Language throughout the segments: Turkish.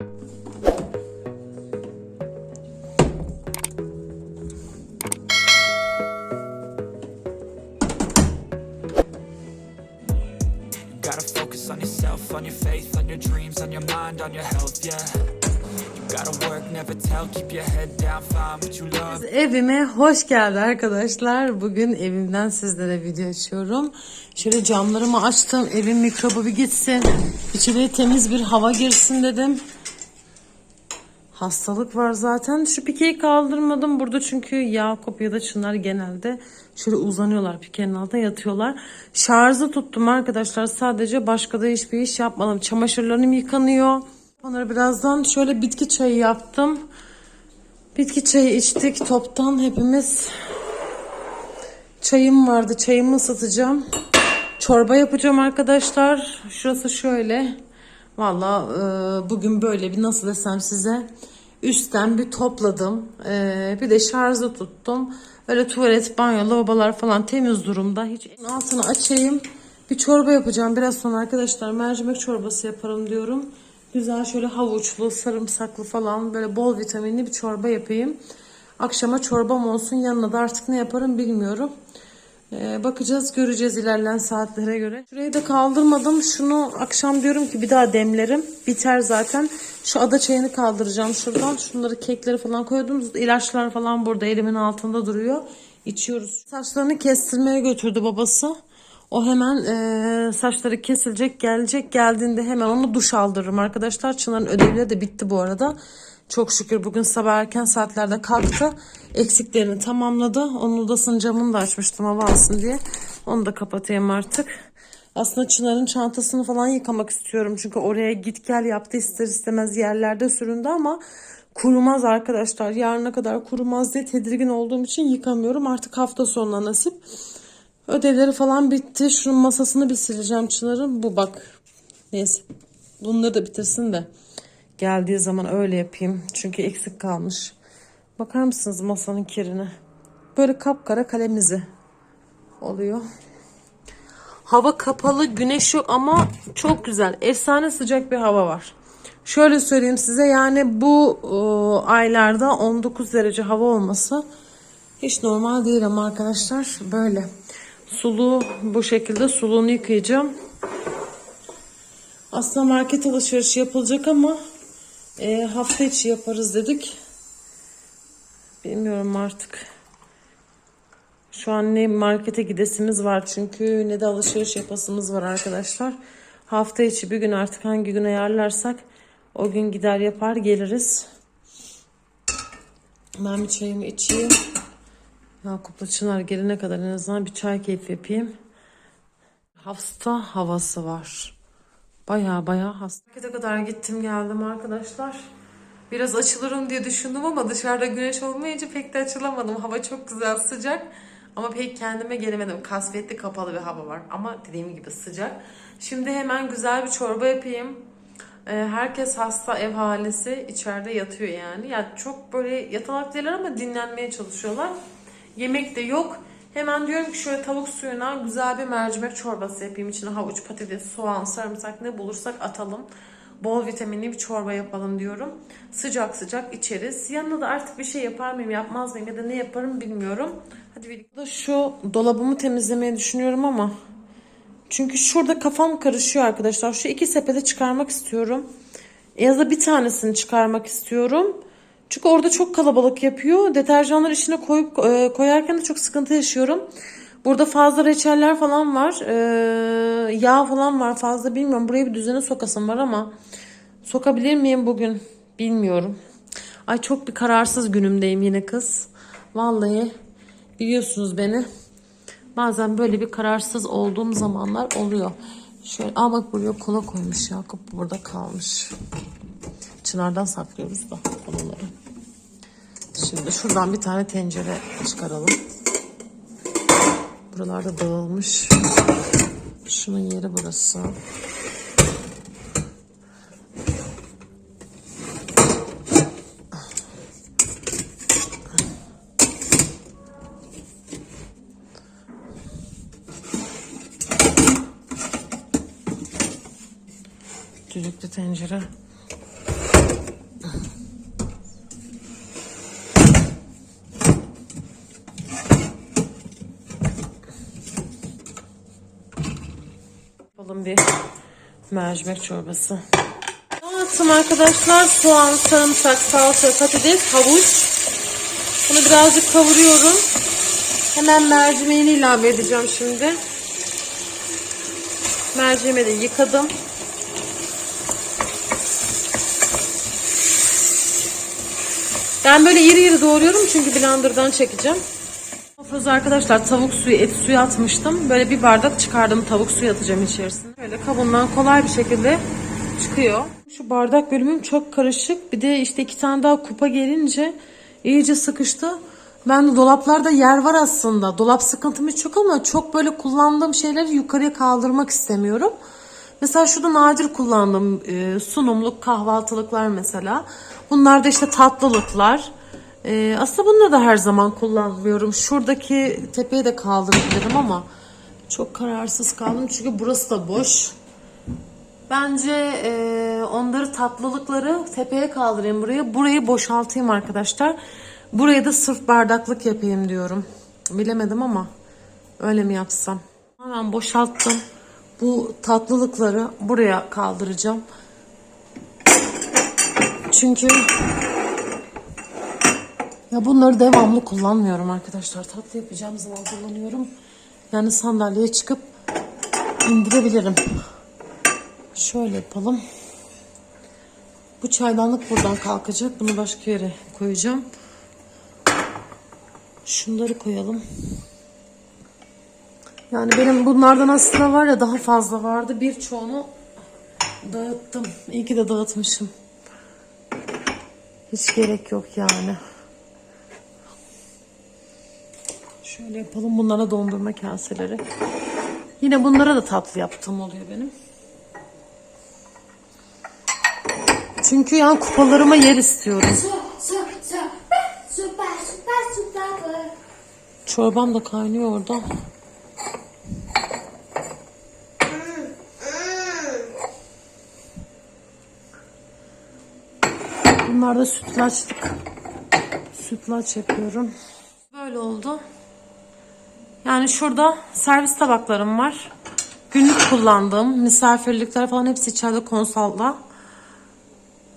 Gotta focus on yourself, on your faith, on your dreams, on your mind, on your health, yeah. Evime hoş geldi arkadaşlar. Bugün evimden sizlere video açıyorum. Şöyle camlarımı açtım. Evin mikrobu bir gitsin. İçeriye temiz bir hava girsin dedim. Hastalık var zaten. Şu pikeyi kaldırmadım burada çünkü Yakup ya da Çınar genelde şöyle uzanıyorlar pikenin altında yatıyorlar. Şarjı tuttum arkadaşlar sadece başka da hiçbir iş yapmadım. Çamaşırlarım yıkanıyor. Onları birazdan şöyle bitki çayı yaptım. Bitki çayı içtik toptan hepimiz. Çayım vardı çayımı ısıtacağım. Çorba yapacağım arkadaşlar. Şurası şöyle. Valla e, bugün böyle bir nasıl desem size üstten bir topladım. E, bir de şarjı tuttum. Böyle tuvalet, banyo, lavabolar falan temiz durumda. Hiç altını açayım. Bir çorba yapacağım. Biraz sonra arkadaşlar mercimek çorbası yaparım diyorum. Güzel şöyle havuçlu, sarımsaklı falan böyle bol vitaminli bir çorba yapayım. Akşama çorbam olsun. Yanına da artık ne yaparım bilmiyorum. Ee, bakacağız göreceğiz ilerleyen saatlere göre. Şurayı da kaldırmadım. Şunu akşam diyorum ki bir daha demlerim. Biter zaten. Şu ada çayını kaldıracağım şuradan. Şunları kekleri falan koydum. İlaçlar falan burada elimin altında duruyor. İçiyoruz. Saçlarını kestirmeye götürdü babası. O hemen e, saçları kesilecek gelecek. Geldiğinde hemen onu duş aldırırım arkadaşlar. Çınar'ın ödevleri de bitti bu arada. Çok şükür bugün sabah erken saatlerde kalktı. Eksiklerini tamamladı. Onun odasının camını da açmıştım hava alsın diye. Onu da kapatayım artık. Aslında Çınar'ın çantasını falan yıkamak istiyorum. Çünkü oraya git gel yaptı ister istemez yerlerde süründü ama kurumaz arkadaşlar. Yarına kadar kurumaz diye tedirgin olduğum için yıkamıyorum. Artık hafta sonuna nasip. Ödevleri falan bitti. Şunun masasını bir sileceğim Çınar'ın. Bu bak. Neyse. Bunları da bitirsin de. Geldiği zaman öyle yapayım. Çünkü eksik kalmış. Bakar mısınız masanın kirine? Böyle kapkara kalemizi oluyor. Hava kapalı, güneş yok ama çok güzel. Efsane sıcak bir hava var. Şöyle söyleyeyim size yani bu e, aylarda 19 derece hava olması hiç normal değil ama arkadaşlar böyle. Sulu bu şekilde suluğunu yıkayacağım. Aslında market alışverişi yapılacak ama e, hafta içi yaparız dedik. Bilmiyorum artık. Şu an ne markete gidesimiz var çünkü ne de alışveriş yapasımız var arkadaşlar. Hafta içi bir gün artık hangi gün ayarlarsak o gün gider yapar geliriz. Ben bir çayımı içeyim. Yakup'la Çınar gelene kadar en azından bir çay keyfi yapayım. Hasta havası var. Baya baya hasta. Markete kadar gittim geldim arkadaşlar. Biraz açılırım diye düşündüm ama dışarıda güneş olmayınca pek de açılamadım. Hava çok güzel sıcak. Ama pek kendime gelemedim. Kasvetli kapalı bir hava var. Ama dediğim gibi sıcak. Şimdi hemen güzel bir çorba yapayım. Ee, Herkes hasta ev halisi içeride yatıyor yani. Ya çok böyle yatalak değiller ama dinlenmeye çalışıyorlar. Yemek de yok. Hemen diyorum ki şöyle tavuk suyuna güzel bir mercimek çorbası yapayım. İçine havuç, patates, soğan, sarımsak ne bulursak atalım. Bol vitaminli bir çorba yapalım diyorum. Sıcak sıcak içeriz. Yanına da artık bir şey yapar mıyım yapmaz mıyım ya da ne yaparım bilmiyorum. Hadi birlikte şu dolabımı temizlemeyi düşünüyorum ama çünkü şurada kafam karışıyor arkadaşlar. Şu iki sepete çıkarmak istiyorum. Ya da bir tanesini çıkarmak istiyorum. Çünkü orada çok kalabalık yapıyor. Deterjanları içine koyup e, koyarken de çok sıkıntı yaşıyorum. Burada fazla reçeller falan var. E, yağ falan var fazla bilmiyorum. Buraya bir düzene sokasım var ama sokabilir miyim bugün? Bilmiyorum. Ay çok bir kararsız günümdeyim yine kız. Vallahi biliyorsunuz beni. Bazen böyle bir kararsız olduğum zamanlar oluyor. Şöyle aa bak buraya kola koymuş Yakup burada kalmış. Çınardan saklıyoruz da onları. Şimdi şuradan bir tane tencere çıkaralım. Buralarda dağılmış. Şunun yeri burası. Düdüklü tencere. Mercimek çorbası. Attım arkadaşlar. Soğan, sarımsak, salça, patates, havuç. Bunu birazcık kavuruyorum. Hemen mercimeğini ilave edeceğim şimdi. Mercimeği de yıkadım. Ben böyle iri iri doğruyorum çünkü blenderdan çekeceğim. Sofrası arkadaşlar tavuk suyu, et suyu atmıştım. Böyle bir bardak çıkardım tavuk suyu atacağım içerisine. Böyle kabından kolay bir şekilde çıkıyor. Şu bardak bölümüm çok karışık. Bir de işte iki tane daha kupa gelince iyice sıkıştı. Ben dolaplarda yer var aslında. Dolap sıkıntım hiç yok ama çok böyle kullandığım şeyleri yukarıya kaldırmak istemiyorum. Mesela şurada nadir kullandığım e, sunumluk kahvaltılıklar mesela. Bunlar da işte tatlılıklar. E, aslında bunları da her zaman kullanmıyorum. Şuradaki tepeye de kaldırabilirim ama çok kararsız kaldım çünkü burası da boş. Bence e, onları tatlılıkları tepeye kaldırayım buraya. Burayı boşaltayım arkadaşlar. Buraya da sırf bardaklık yapayım diyorum. Bilemedim ama öyle mi yapsam? Hemen boşalttım. Bu tatlılıkları buraya kaldıracağım. Çünkü ya bunları devamlı kullanmıyorum arkadaşlar. Tatlı yapacağım zaman kullanıyorum. Yani sandalyeye çıkıp indirebilirim. Şöyle yapalım. Bu çaydanlık buradan kalkacak. Bunu başka yere koyacağım. Şunları koyalım. Yani benim bunlardan aslında var ya daha fazla vardı. Birçoğunu dağıttım. İyi ki de dağıtmışım. Hiç gerek yok yani. Şöyle yapalım. Bunlara dondurma kaseleri. Yine bunlara da tatlı yaptığım oluyor benim. Çünkü yani kupalarıma yer istiyorum. Çorbam da kaynıyor orada. Bunlar da sütlaçlık. Sütlaç yapıyorum. Yani şurada servis tabaklarım var. Günlük kullandığım misafirlikler falan hepsi içeride konsolda.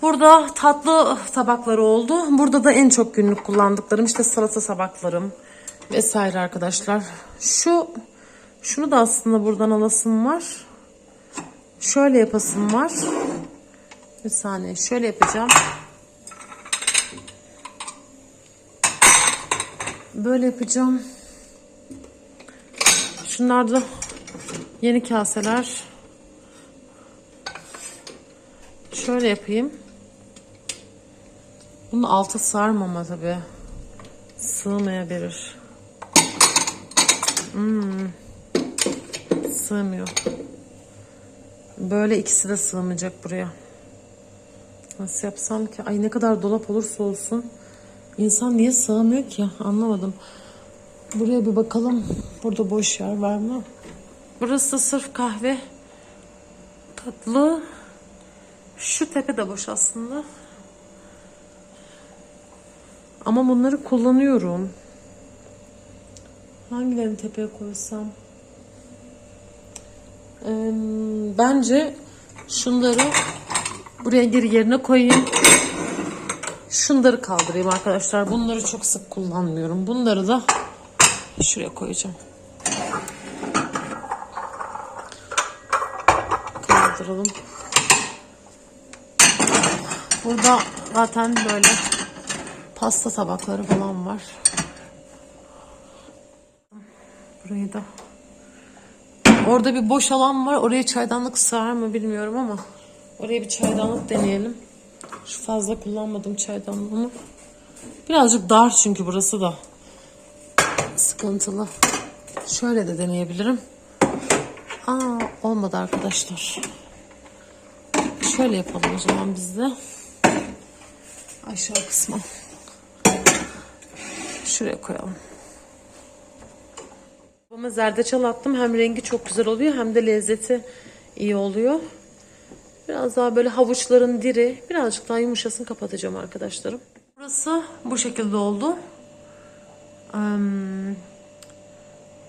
Burada tatlı tabakları oldu. Burada da en çok günlük kullandıklarım işte salata tabaklarım vesaire arkadaşlar. Şu şunu da aslında buradan alasım var. Şöyle yapasım var. Bir saniye şöyle yapacağım. Böyle yapacağım. Şunlar da yeni kaseler. Şöyle yapayım. Bunun altı sarmama tabi. Sığmayabilir. Hmm. Sığmıyor. Böyle ikisi de sığmayacak buraya. Nasıl yapsam ki? Ay ne kadar dolap olursa olsun. İnsan niye sığamıyor ki? Anlamadım. Buraya bir bakalım. Burada boş yer var mı? Burası da sırf kahve. Tatlı. Şu tepe de boş aslında. Ama bunları kullanıyorum. Hangilerini tepeye koysam? Ee, bence şunları buraya geri yerine koyayım. Şunları kaldırayım arkadaşlar. Bunları çok sık kullanmıyorum. Bunları da şuraya koyacağım. Kaldıralım. Burada zaten böyle pasta tabakları falan var. Burayı da. Orada bir boş alan var. Oraya çaydanlık sığar mı bilmiyorum ama oraya bir çaydanlık deneyelim. Şu fazla kullanmadım çaydanlığımı. Birazcık dar çünkü burası da sıkıntılı. Şöyle de deneyebilirim. Aa olmadı arkadaşlar. Şöyle yapalım o zaman biz de. Aşağı kısmı. Şuraya koyalım. Ama zerdeçal attım. Hem rengi çok güzel oluyor hem de lezzeti iyi oluyor. Biraz daha böyle havuçların diri, birazcık daha yumuşasın kapatacağım arkadaşlarım. Burası bu şekilde oldu. Em,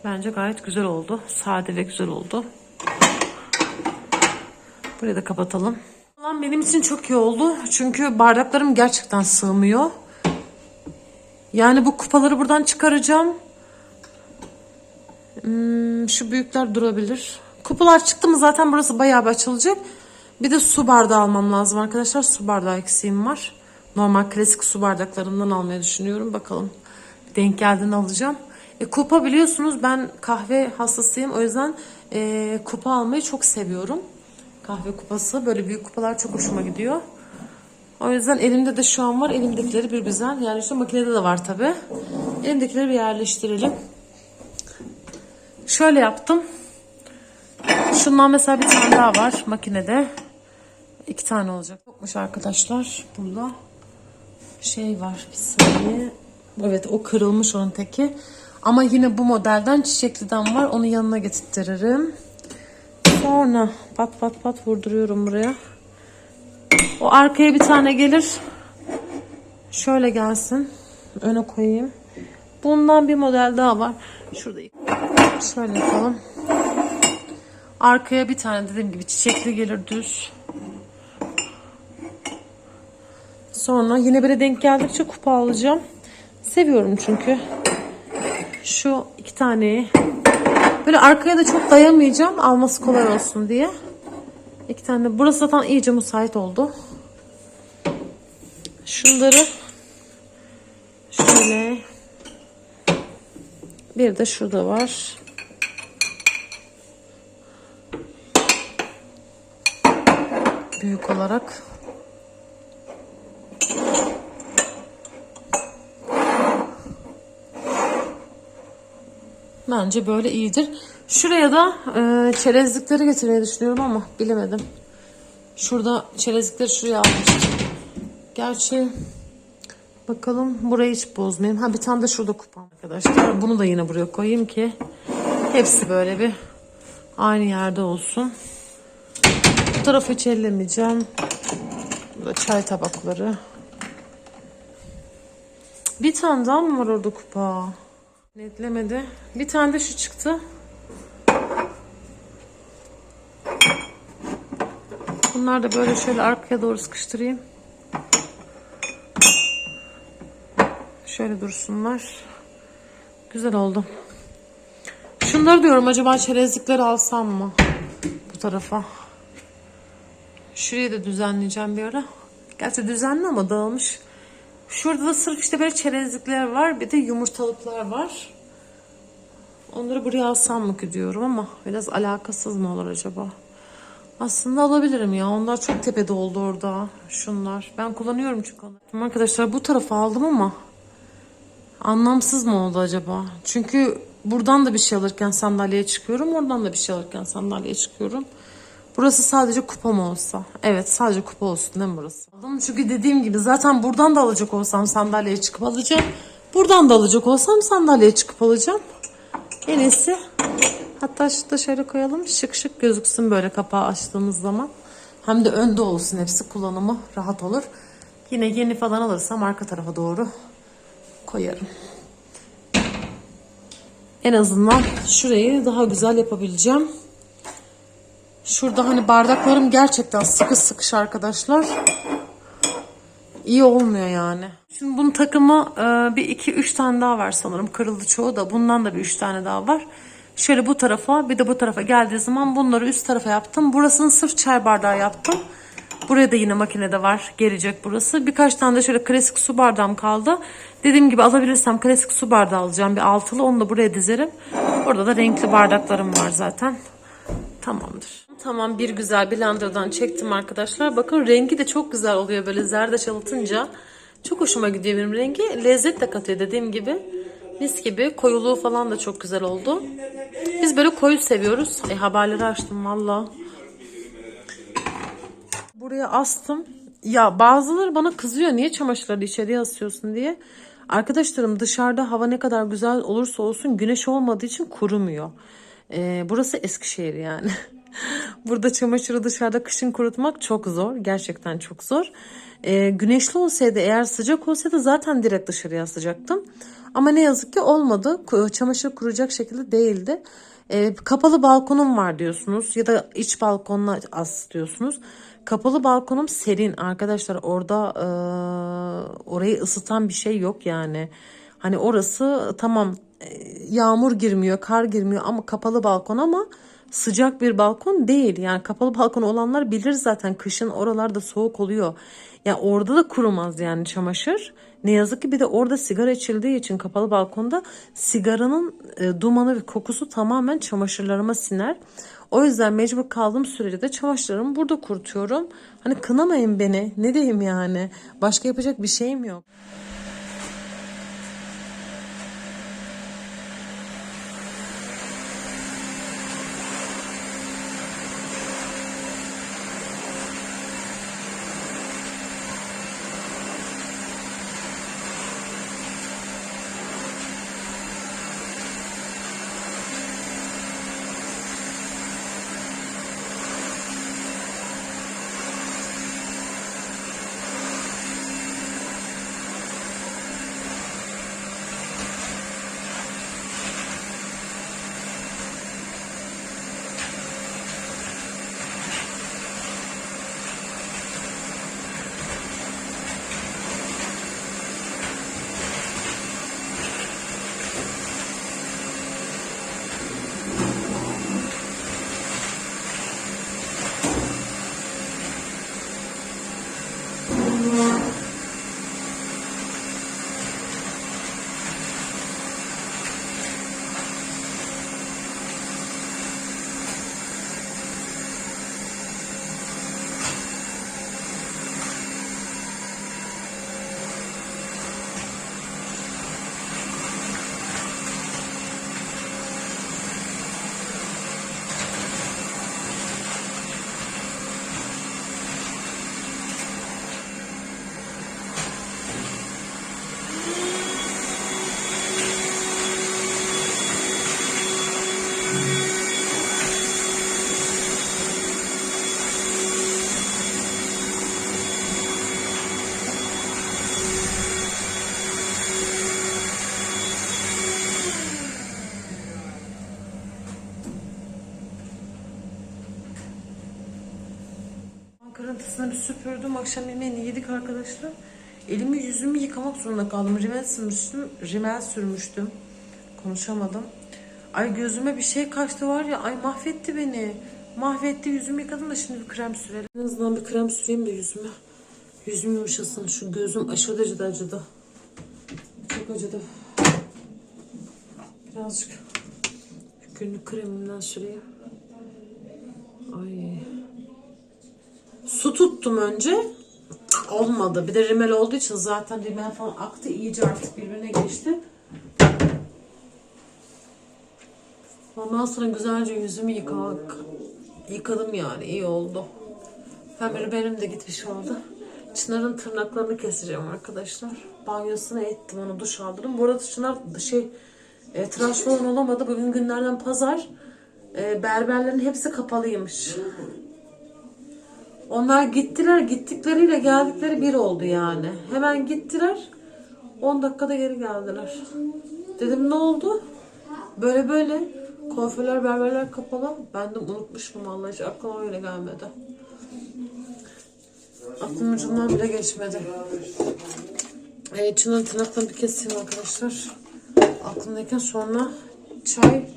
bence gayet güzel oldu. Sade ve güzel oldu. Burayı da kapatalım. Lan benim için çok iyi oldu. Çünkü bardaklarım gerçekten sığmıyor. Yani bu kupaları buradan çıkaracağım. Hmm, şu büyükler durabilir. Kupalar çıktı mı zaten burası bayağı bir açılacak. Bir de su bardağı almam lazım arkadaşlar. Su bardağı eksiğim var. Normal klasik su bardaklarından almayı düşünüyorum. Bakalım. Denk geldiğinde alacağım. E, kupa biliyorsunuz ben kahve hastasıyım. O yüzden e, kupa almayı çok seviyorum. Kahve kupası. Böyle büyük kupalar çok hoşuma gidiyor. O yüzden elimde de şu an var. Elimdekileri bir güzel yerleştir. Makinede de var tabi. Elimdekileri bir yerleştirelim. Şöyle yaptım. Şundan mesela bir tane daha var makinede. İki tane olacak. Yokmuş arkadaşlar. Burada şey var bir saniye. Evet o kırılmış onun teki. Ama yine bu modelden çiçekliden var. Onu yanına getirtirim. Sonra pat pat pat vurduruyorum buraya. O arkaya bir tane gelir. Şöyle gelsin. Öne koyayım. Bundan bir model daha var. Şurada şöyle yapalım. Arkaya bir tane dediğim gibi çiçekli gelir düz. Sonra yine böyle denk geldikçe kupa alacağım. Seviyorum çünkü. Şu iki taneyi. Böyle arkaya da çok dayamayacağım. Alması kolay olsun diye. İki tane. Burası zaten iyice müsait oldu. Şunları şöyle bir de şurada var. Büyük olarak. Bence böyle iyidir. Şuraya da e, çerezlikleri getirmeyi düşünüyorum ama bilemedim. Şurada çerezlikleri şuraya almıştım. Gerçi bakalım burayı hiç bozmayayım. Ha bir tane de şurada kupam arkadaşlar. Bunu da yine buraya koyayım ki hepsi böyle bir aynı yerde olsun. Bu tarafı hiç ellemeyeceğim. Burada çay tabakları. Bir tane daha mı var orada kupa? Netlemedi. Bir tane de şu çıktı. Bunlar da böyle şöyle arkaya doğru sıkıştırayım. Şöyle dursunlar. Güzel oldu. Şunları diyorum acaba çerezlikleri alsam mı? Bu tarafa. Şurayı da düzenleyeceğim bir ara. Gerçi düzenli ama dağılmış. Şurada da sırf işte böyle çerezlikler var. Bir de yumurtalıklar var. Onları buraya alsam mı ki diyorum ama biraz alakasız mı olur acaba? Aslında alabilirim ya. Onlar çok tepede oldu orada. Şunlar. Ben kullanıyorum çünkü onları. Arkadaşlar bu tarafa aldım ama anlamsız mı oldu acaba? Çünkü buradan da bir şey alırken sandalyeye çıkıyorum. Oradan da bir şey alırken sandalyeye çıkıyorum. Burası sadece kupa mı olsa? Evet sadece kupa olsun değil mi burası? Aldım Çünkü dediğim gibi zaten buradan da alacak olsam sandalyeye çıkıp alacağım. Buradan da alacak olsam sandalyeye çıkıp alacağım. En iyisi hatta şu da şöyle koyalım şık şık gözüksün böyle kapağı açtığımız zaman. Hem de önde olsun hepsi kullanımı rahat olur. Yine yeni falan alırsam arka tarafa doğru koyarım. En azından şurayı daha güzel yapabileceğim. Şurada hani bardaklarım gerçekten sıkı sıkış arkadaşlar. İyi olmuyor yani. Şimdi bunun takımı e, bir iki üç tane daha var sanırım. Kırıldı çoğu da. Bundan da bir üç tane daha var. Şöyle bu tarafa bir de bu tarafa geldiği zaman bunları üst tarafa yaptım. Burasını sırf çay bardağı yaptım. Buraya da yine makinede var. Gelecek burası. Birkaç tane de şöyle klasik su bardağım kaldı. Dediğim gibi alabilirsem klasik su bardağı alacağım. Bir altılı onu da buraya dizerim. Orada da renkli bardaklarım var zaten. Tamamdır. Tamam bir güzel blenderdan çektim arkadaşlar. Bakın rengi de çok güzel oluyor böyle zerdeçal atınca. Çok hoşuma gidiyor benim rengi. Lezzet de katıyor dediğim gibi. Mis gibi koyuluğu falan da çok güzel oldu. Biz böyle koyu seviyoruz. E haberleri açtım valla. Buraya astım. Ya bazıları bana kızıyor niye çamaşırları içeriye asıyorsun diye. Arkadaşlarım dışarıda hava ne kadar güzel olursa olsun güneş olmadığı için kurumuyor. Ee, burası Eskişehir yani. Burada çamaşırı dışarıda kışın kurutmak çok zor. Gerçekten çok zor. E, güneşli olsaydı eğer sıcak olsaydı zaten direkt dışarıya asacaktım. Ama ne yazık ki olmadı. Çamaşır kuracak şekilde değildi. E, kapalı balkonum var diyorsunuz ya da iç balkonla as diyorsunuz. Kapalı balkonum serin arkadaşlar. Orada e, orayı ısıtan bir şey yok yani. Hani orası tamam e, yağmur girmiyor, kar girmiyor ama kapalı balkon ama sıcak bir balkon değil. Yani kapalı balkon olanlar bilir zaten kışın oralarda soğuk oluyor. Yani orada da kurumaz yani çamaşır. Ne yazık ki bir de orada sigara içildiği için kapalı balkonda sigaranın e, dumanı ve kokusu tamamen çamaşırlarıma siner. O yüzden mecbur kaldığım sürece de çamaşırlarımı burada kurutuyorum. Hani kınamayın beni. Ne diyeyim yani? Başka yapacak bir şeyim yok. Bir süpürdüm. Akşam yemeğini yedik arkadaşlar. Elimi yüzümü yıkamak zorunda kaldım. Rimel sürmüştüm. Rimel sürmüştüm. Konuşamadım. Ay gözüme bir şey kaçtı var ya. Ay mahvetti beni. Mahvetti. Yüzümü yıkadım da şimdi bir krem sürelim. En azından bir krem süreyim de yüzüme. Yüzüm yumuşasın. Şu gözüm aşırı derecede acıdı. Çok acıdı. Birazcık günlük kremimden süreyim. Ay. Su tuttum önce. Olmadı. Bir de rimel olduğu için zaten rimel falan aktı. iyice artık birbirine geçti. Ondan sonra güzelce yüzümü yıkamak. Yıkadım yani. iyi oldu. Hem rimelim de gitmiş oldu. Çınar'ın tırnaklarını keseceğim arkadaşlar. Banyosunu ettim onu duş aldırdım. Bu arada Çınar şey e, tıraş olamadı. Bugün günlerden pazar. E, berberlerin hepsi kapalıymış. Onlar gittiler gittikleriyle geldikleri bir oldu yani. Hemen gittiler 10 dakikada geri geldiler. Dedim ne oldu? Böyle böyle kuaförler berberler kapalı. Ben de unutmuşum vallahi hiç aklıma öyle gelmedi. Aklımın ucundan bile geçmedi. Ee, Çınar'ın tırnaklarını bir keseyim arkadaşlar. Aklımdayken sonra çay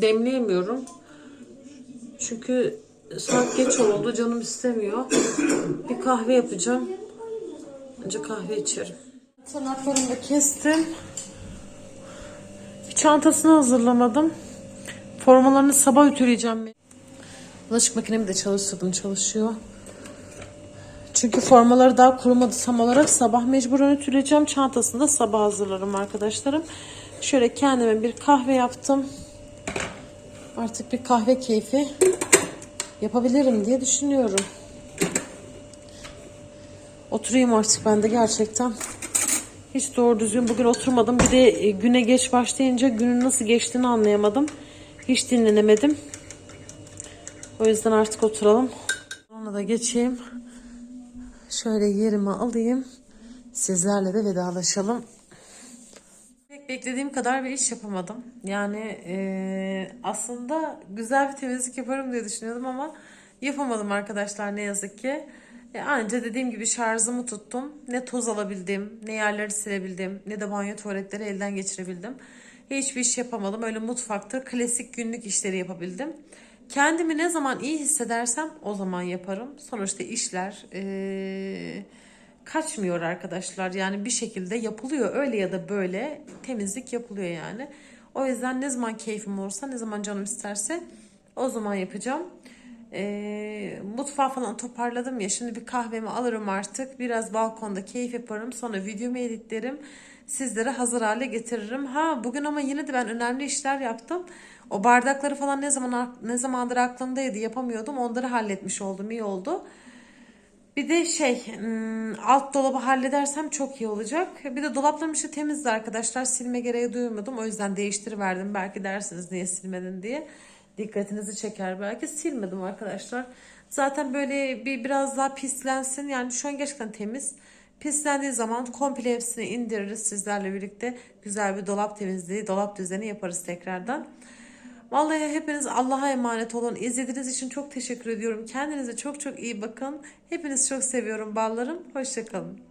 demleyemiyorum. Çünkü saat geç oldu. Canım istemiyor. Bir kahve yapacağım. Önce kahve içerim. Tırnaklarımı da kestim. Bir çantasını hazırlamadım. Formalarını sabah ütüleyeceğim. Bulaşık makinemi de çalıştırdım. Çalışıyor. Çünkü formaları daha kurumadı tam olarak. Sabah mecburen ütüleyeceğim. Çantasını da sabah hazırlarım arkadaşlarım. Şöyle kendime bir kahve yaptım. Artık bir kahve keyfi yapabilirim diye düşünüyorum. Oturayım artık ben de gerçekten. Hiç doğru düzgün bugün oturmadım. Bir de e, güne geç başlayınca günün nasıl geçtiğini anlayamadım. Hiç dinlenemedim. O yüzden artık oturalım. Ona da geçeyim. Şöyle yerime alayım. Sizlerle de vedalaşalım. Pek beklediğim kadar bir iş yapamadım. Yani eee, aslında güzel bir temizlik yaparım diye düşünüyordum ama yapamadım arkadaşlar ne yazık ki. E, anca dediğim gibi şarjımı tuttum. Ne toz alabildim, ne yerleri silebildim, ne de banyo tuvaletleri elden geçirebildim. Hiçbir iş yapamadım. Öyle mutfakta klasik günlük işleri yapabildim. Kendimi ne zaman iyi hissedersem o zaman yaparım. Sonuçta işler eee, kaçmıyor arkadaşlar. Yani bir şekilde yapılıyor. Öyle ya da böyle temizlik yapılıyor yani. O yüzden ne zaman keyfim olursa, ne zaman canım isterse o zaman yapacağım. Eee mutfağı falan toparladım ya. Şimdi bir kahvemi alırım artık. Biraz balkonda keyif yaparım. Sonra videomu editlerim. Sizlere hazır hale getiririm. Ha bugün ama yine de ben önemli işler yaptım. O bardakları falan ne zaman ne zamandır aklımdaydı yapamıyordum. Onları halletmiş oldum. iyi oldu. Bir de şey hmm, alt dolabı halledersem çok iyi olacak. Bir de dolaplarım işte temizdi arkadaşlar. Silme gereği duymadım. O yüzden değiştiriverdim. Belki dersiniz niye silmedin diye. Dikkatinizi çeker belki. Silmedim arkadaşlar. Zaten böyle bir biraz daha pislensin. Yani şu an gerçekten temiz. Pislendiği zaman komple hepsini indiririz sizlerle birlikte. Güzel bir dolap temizliği, dolap düzeni yaparız tekrardan. Vallahi hepiniz Allah'a emanet olun. İzlediğiniz için çok teşekkür ediyorum. Kendinize çok çok iyi bakın. Hepinizi çok seviyorum ballarım. Hoşçakalın.